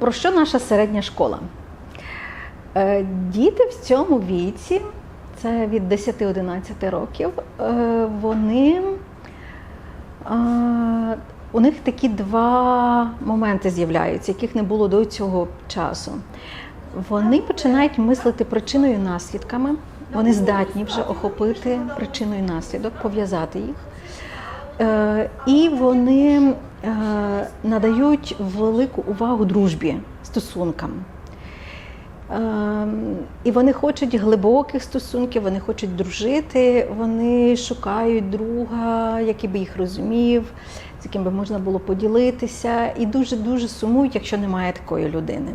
Про що наша середня школа? Е, Діти в цьому віці, це від 10-11 років, е, вони е, у них такі два моменти з'являються, яких не було до цього часу. Вони починають мислити причиною і наслідками. Вони здатні вже охопити причину і наслідок, пов'язати їх. І вони надають велику увагу дружбі, стосункам. Ем, І вони хочуть глибоких стосунків, вони хочуть дружити, вони шукають друга, який би їх розумів, з яким би можна було поділитися, і дуже-дуже сумують, якщо немає такої людини.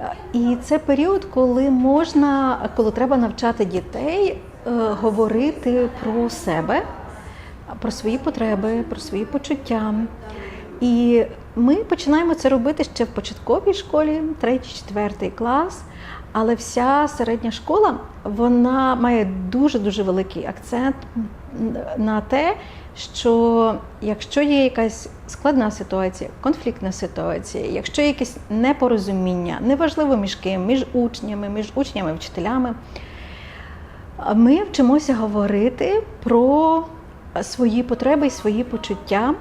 Е, І це період, коли можна, коли треба навчати дітей е, говорити про себе, про свої потреби, про свої почуття. І ми починаємо це робити ще в початковій школі, третій, четвертий клас. Але вся середня школа вона має дуже дуже великий акцент на те, що якщо є якась складна ситуація, конфліктна ситуація, якщо є якесь непорозуміння, неважливо між ким, між учнями, між учнями, вчителями, ми вчимося говорити про свої потреби і свої почуття,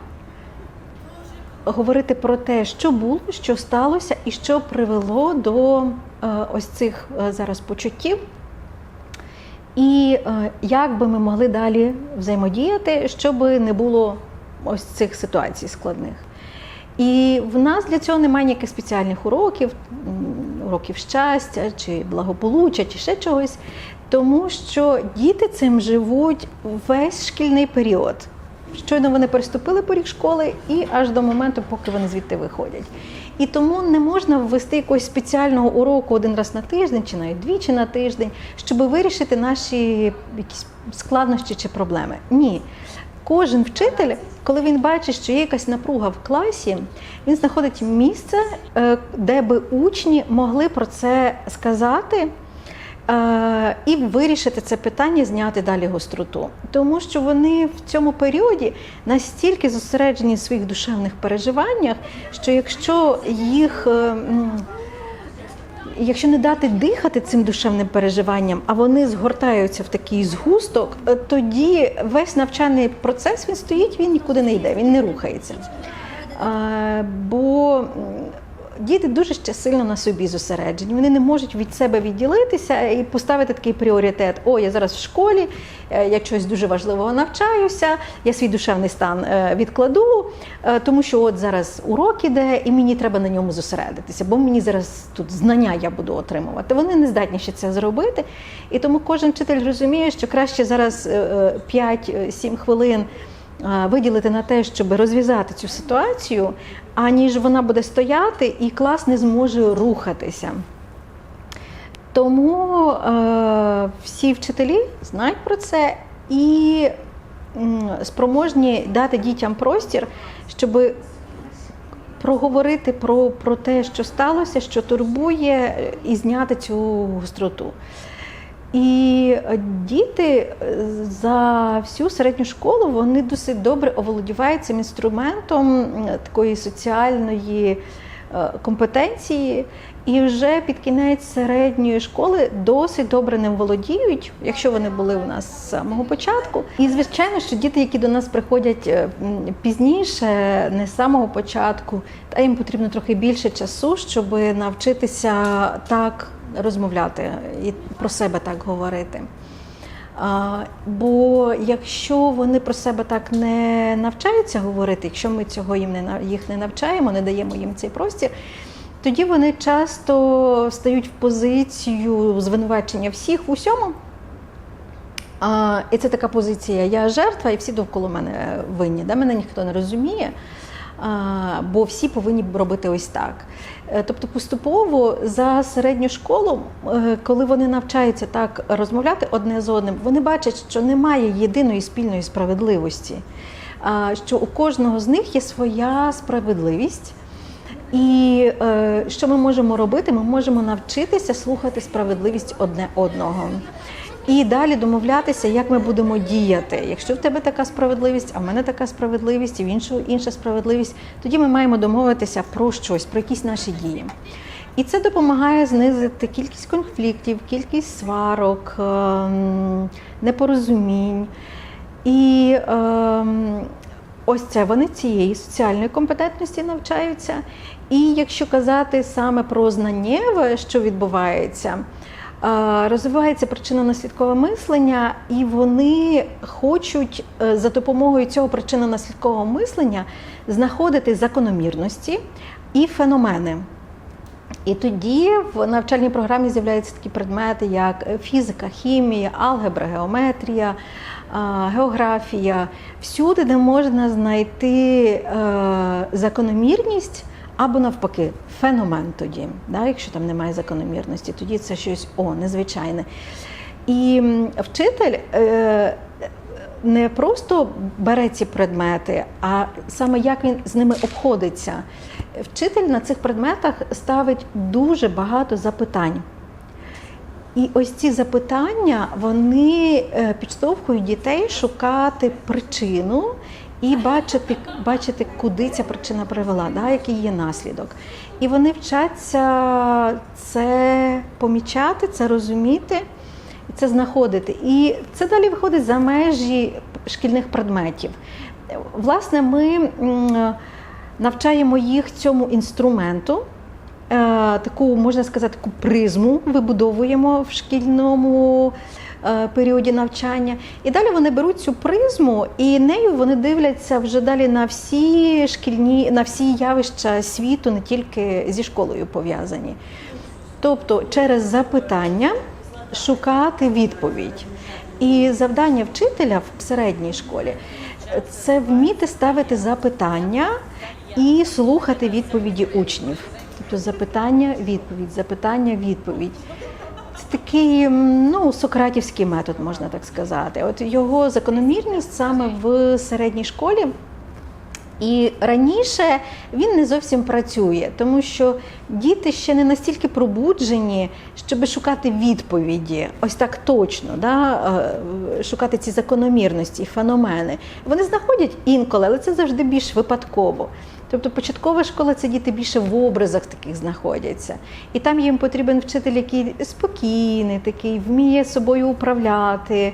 говорити про те, що було, що сталося, і що привело до е, ось цих е, зараз почуттів. І е, як би ми могли далі взаємодіяти, щоб не було ось цих ситуацій складних. І в нас для цього немає ніяких спеціальних уроків, м, уроків щастя чи благополуччя, чи ще чогось, тому що діти цим живуть весь шкільний період. Щойно вони переступили поріг школи і аж до моменту, поки вони звідти виходять. І тому не можна ввести якогось спеціального уроку один раз на тиждень чи навіть двічі на тиждень, щоб вирішити наші якісь складнощі чи проблеми. Ні. Кожен вчитель, коли він бачить, що є якась напруга в класі, він знаходить місце, е, де би учні могли про це сказати. Е, І вирішити це питання, зняти далі гостроту, тому що вони в цьому періоді настільки зосереджені в своїх душевних переживаннях, що якщо їх, е, м, якщо не дати дихати цим душевним переживанням, а вони згортаються в такий згусток, е, тоді весь навчальний процес він стоїть, він нікуди не йде, він не рухається. Бо діти дуже ще сильно на собі зосереджені. Вони не можуть від себе відділитися і поставити такий пріоритет: о, я зараз в школі, е, я чогось дуже важливого навчаюся, я свій душевний стан е, відкладу, е, тому що от зараз урок іде, і мені треба на ньому зосередитися, бо мені зараз тут знання я буду отримувати. Вони не здатні ще це зробити. І тому кожен вчитель розуміє, що краще зараз 5-7 хвилин виділити на те, щоб розв'язати цю ситуацію, аніж вона буде стояти і клас не зможе рухатися. Тому е, всі вчителі знають про це і спроможні дати дітям простір, щоб проговорити про, про те, що сталося, що турбує, і зняти цю гостроту. І е, діти е, за всю середню школу вони досить добре оволодівають цим інструментом такої соціальної е, компетенції, і вже під кінець середньої школи досить добре ним володіють, якщо вони були у нас з самого початку. І звичайно, що діти, які до нас приходять е, пізніше, не з самого початку, та їм потрібно трохи більше часу, щоб навчитися так розмовляти і про себе так говорити. А, бо якщо вони про себе так не навчаються говорити, якщо ми цього їм не їх не навчаємо, не даємо їм цей простір, тоді вони часто стають в позицію звинувачення всіх в усьому. А, і це така позиція: я жертва, і всі довкола мене винні. Да? Мене ніхто не розуміє, а, бо всі повинні робити ось так. Е, Тобто, поступово за середню школу, е, коли вони навчаються так розмовляти одне з одним, вони бачать, що немає єдиної спільної справедливості, що у кожного з них є своя справедливість. І е, що ми можемо робити? Ми можемо навчитися слухати справедливість одне одного. І далі домовлятися, як ми будемо діяти. Якщо в тебе така справедливість, а в мене така справедливість, і в іншого інша справедливість, тоді ми маємо домовитися про щось, про якісь наші дії. І це допомагає знизити кількість конфліктів, кількість сварок, ем, непорозумінь. І ем, ось це вони цієї соціальної компетентності навчаються. І якщо казати саме про знаннєве, що відбувається, е, розвивається причинно-наслідкове мислення, і вони хочуть е, за допомогою цього причинно-наслідкового мислення знаходити закономірності і феномени. І тоді в навчальній програмі з'являються такі предмети, як фізика, хімія, алгебра, геометрія, географія, всюди, де можна знайти е, закономірність або навпаки феномен тоді. Да? Якщо там немає закономірності, тоді це щось о, незвичайне. І вчитель. Е, не просто бере ці предмети, а саме як він з ними обходиться. Вчитель на цих предметах ставить дуже багато запитань. І ось ці запитання вони е, підштовхують дітей шукати причину і бачити, бачити, куди ця причина привела, да, який є наслідок. І вони вчаться це помічати, це розуміти це знаходити. І це далі виходить за межі шкільних предметів. Власне, ми навчаємо їх цьому інструменту. Е, Таку, можна сказати, таку призму вибудовуємо в шкільному періоді навчання. І далі вони беруть цю призму, і нею вони дивляться вже далі на всі шкільні, на всі явища світу, не тільки зі школою пов'язані. Тобто через запитання шукати відповідь. І завдання вчителя в середній школі це вміти ставити запитання і слухати відповіді учнів. Тобто запитання, відповідь, запитання, відповідь. Такий ну, сократівський метод, можна так сказати. От його закономірність саме в середній школі. І раніше він не зовсім працює, тому що діти ще не настільки пробуджені, щоб шукати відповіді, ось так точно, да? е, шукати ці закономірності, феномени. Вони знаходять інколи, але це завжди більш випадково. Тобто початкова школа це діти більше в образах таких знаходяться. І там їм потрібен вчитель, який спокійний, такий, вміє собою управляти,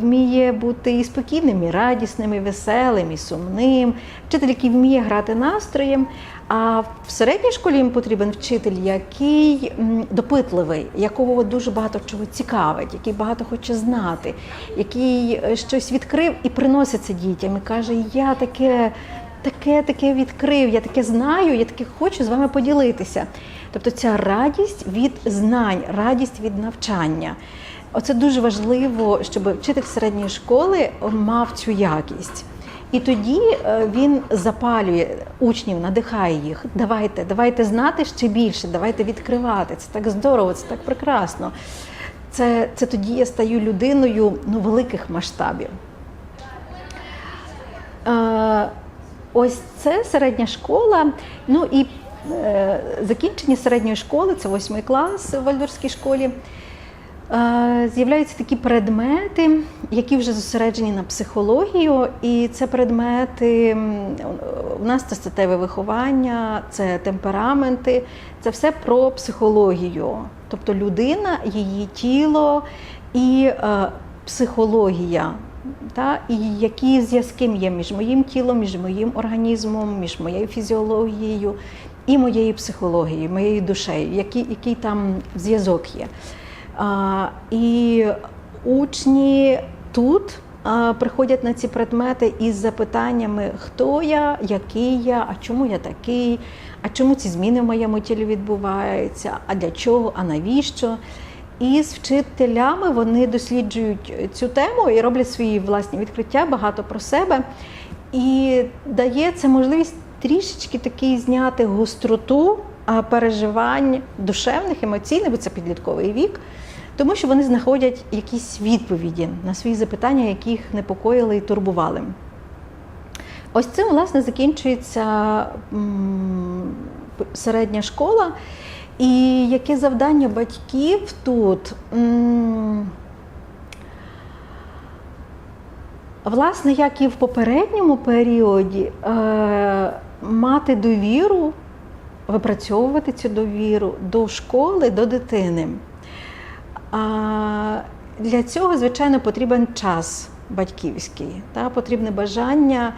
вміє бути і спокійним, і радісним, і веселим, і сумним. Вчитель, який вміє грати настроєм. А в середній школі їм потрібен вчитель, який допитливий, якого дуже багато чого цікавить, який багато хоче знати, який е, щось відкрив і приносить це дітям і каже: Я таке таке, таке відкрив, я таке знаю, я таке хочу з вами поділитися. Тобто ця радість від знань, радість від навчання. Оце дуже важливо, щоб вчитель середньої школи мав цю якість. І тоді е, він запалює учнів, надихає їх. Давайте, давайте знати ще більше, давайте відкривати. Це так здорово, це так прекрасно. Це, це тоді я стаю людиною ну, великих масштабів. Е, Ось це середня школа. Ну і е, закінчення середньої школи, це восьмий клас в Вальдорфській школі. Е, З'являються такі предмети, які вже зосереджені на психологію, і це предмети у нас це статеве виховання, це темпераменти, це все про психологію. Тобто людина, її тіло і е, психологія. Та, і які зв'язки є між моїм тілом, між моїм організмом, між моєю фізіологією і моєю психологією, моєю душею, який, який там зв'язок є. А, і учні тут а, приходять на ці предмети із запитаннями, хто я, який я, а чому я такий, а чому ці зміни в моєму тілі відбуваються, а для чого, а навіщо. І з вчителями вони досліджують цю тему і роблять свої власні відкриття багато про себе. І дає це можливість трішечки такий зняти гостроту переживань душевних, емоційних, бо це підлітковий вік, тому що вони знаходять якісь відповіді на свої запитання, які їх непокоїли і турбували. Ось цим, власне, закінчується середня школа. І яке завдання батьків тут? Власне, як і в попередньому періоді, е, мати довіру, випрацьовувати цю довіру до школи, до дитини. Для цього, звичайно, потрібен час батьківський, та, потрібне бажання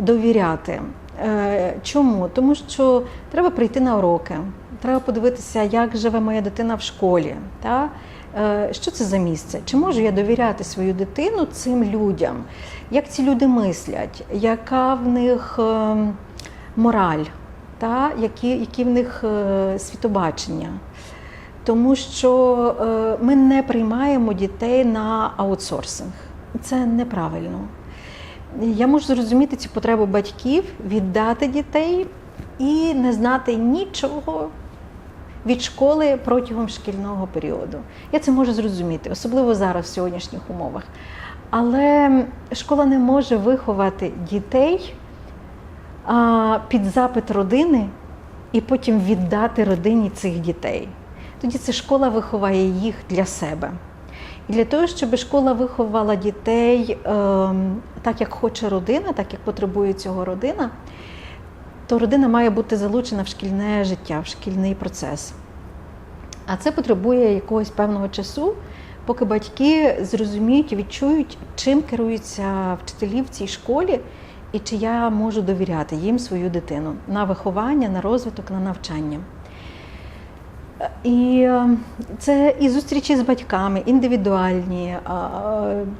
довіряти. Е, Чому? Тому що треба прийти на уроки, треба подивитися, як живе моя дитина в школі. Та? Е, Що це за місце? Чи можу я довіряти свою дитину цим людям? Як ці люди мислять? Яка в них е, мораль? Та? Які, які в них е, світобачення? Тому що ми не приймаємо дітей на аутсорсинг. Це неправильно. Я можу зрозуміти цю потребу батьків віддати дітей і не знати нічого від школи протягом шкільного періоду. Я це можу зрозуміти, особливо зараз в сьогоднішніх умовах. Але школа не може виховати дітей під запит родини і потім віддати родині цих дітей. Тоді це школа виховає їх для себе. І для того, щоб школа виховала дітей е, так, як хоче родина, так як потребує цього родина, то родина має бути залучена в шкільне життя, в шкільний процес. А це потребує якогось певного часу, поки батьки зрозуміють і відчують, чим керуються вчителі в цій школі, і чи я можу довіряти їм свою дитину на виховання, на розвиток, на навчання. І е, це і зустрічі з батьками, індивідуальні,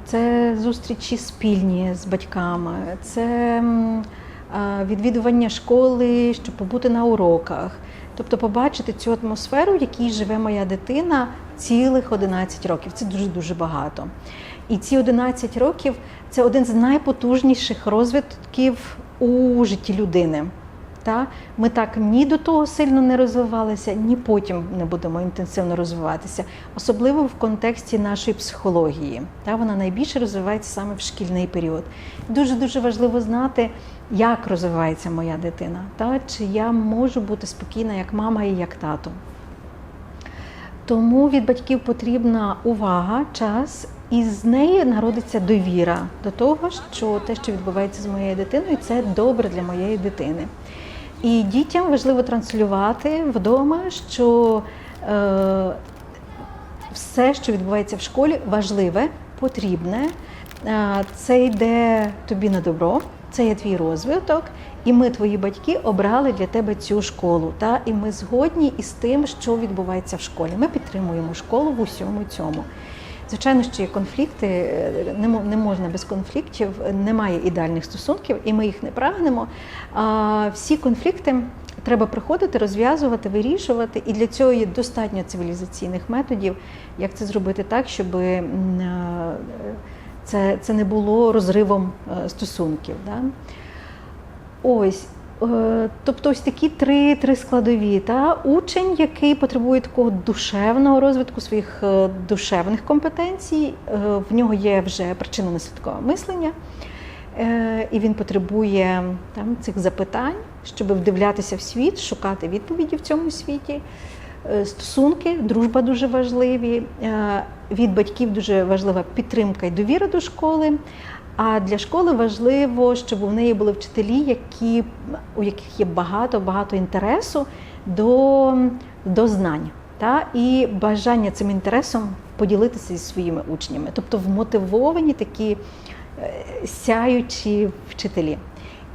це зустрічі спільні з батьками, це відвідування школи, щоб побути на уроках. Тобто побачити цю атмосферу, в якій живе моя дитина цілих 11 років. Це дуже-дуже багато. І ці 11 років це один з найпотужніших розвитків у житті людини. Та? Ми так ні до того сильно не розвивалися, ні потім не будемо інтенсивно розвиватися, особливо в контексті нашої психології. Та? Вона найбільше розвивається саме в шкільний період. Дуже дуже важливо знати, як розвивається моя дитина, та? чи я можу бути спокійна як мама і як тато. Тому від батьків потрібна увага, час, і з неї народиться довіра до того, що те, що відбувається з моєю дитиною, це добре для моєї дитини. І дітям важливо транслювати вдома, що е, все, що відбувається в школі, важливе, потрібне. Е, це йде тобі на добро, це є твій розвиток, і ми, твої батьки, обрали для тебе цю школу. Та? І ми згодні із тим, що відбувається в школі. Ми підтримуємо школу в усьому цьому. Звичайно, що є конфлікти, е, не можна без конфліктів, немає ідеальних стосунків, і ми їх не прагнемо. Всі конфлікти треба приходити, розв'язувати, вирішувати, і для цього є достатньо цивілізаційних методів, як це зробити так, щоб е, це, не було розривом е, стосунків. Ось. Е, Тобто ось такі три, три складові. Та? Учень, який потребує такого душевного розвитку своїх е, душевних компетенцій, е, в нього є вже причинно-наслідкове мислення, е, і він потребує там, цих запитань, щоб вдивлятися в світ, шукати відповіді в цьому світі. Стосунки, дружба дуже важливі. Від батьків дуже важлива підтримка і довіра до школи. А для школи важливо, щоб у неї були вчителі, які, у яких є багато багато інтересу до, до знань та, і бажання цим інтересом поділитися зі своїми учнями, тобто вмотивовані такі е, сяючі вчителі.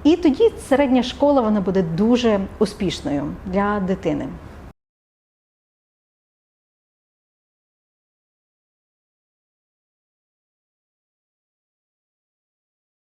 І тоді середня школа вона буде дуже успішною для дитини.